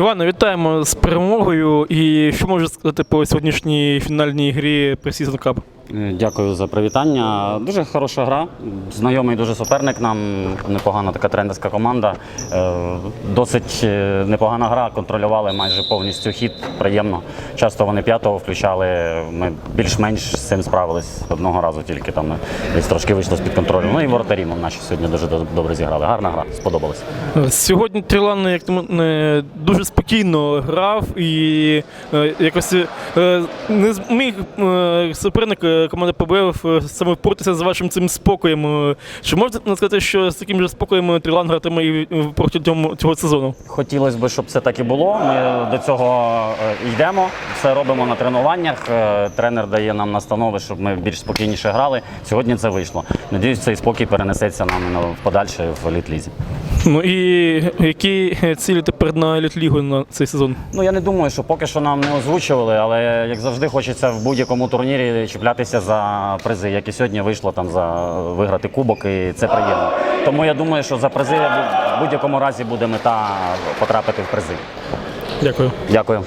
Іване, вітаємо з перемогою. І що можеш сказати по сьогоднішній фінальній грі Precision Cup? Е, Дякую за привітання. Дуже хороша гра. Знайомий дуже суперник. Нам непогана така тренерська команда. Е, Досить е, непогана гра. Контролювали майже повністю хід. Приємно. Часто вони п'ятого включали. Ми більш-менш з цим справились одного разу, тільки там десь трошки вийшло з під контролю. Ну і воротарі наші сьогодні дуже добре зіграли. Гарна гра, сподобалась. Сьогодні Трилан, як дуже спокійно грав і якось не зміг суперник команди ПБФ е, саме впоратися з вашим цим спокоєм. Е, Чи можете сказати, що з таким же спокоєм Трилан гратиме е, протягом цього сезону? Хотілося б, щоб це так і було. Ми до цього йдемо, все робимо на тренуваннях. Тренер дає нам настанови, щоб ми більш спокійніше грали. Сьогодні це вийшло. Надіюсь, цей спокій перенесеться нам на- в подальше в еліт-лізі. Ну і які цілі тепер на еліт-лігу на цей сезон? Ну я не думаю, що поки що нам не озвучували, але як завжди хочеться в будь-якому турнірі чіплятися за призи, як і сьогодні вийшло там за виграти кубок, і це приємно. Тому я думаю, що за призи в будь-якому разі буде мета потрапити в призи. Дякую. Дякую.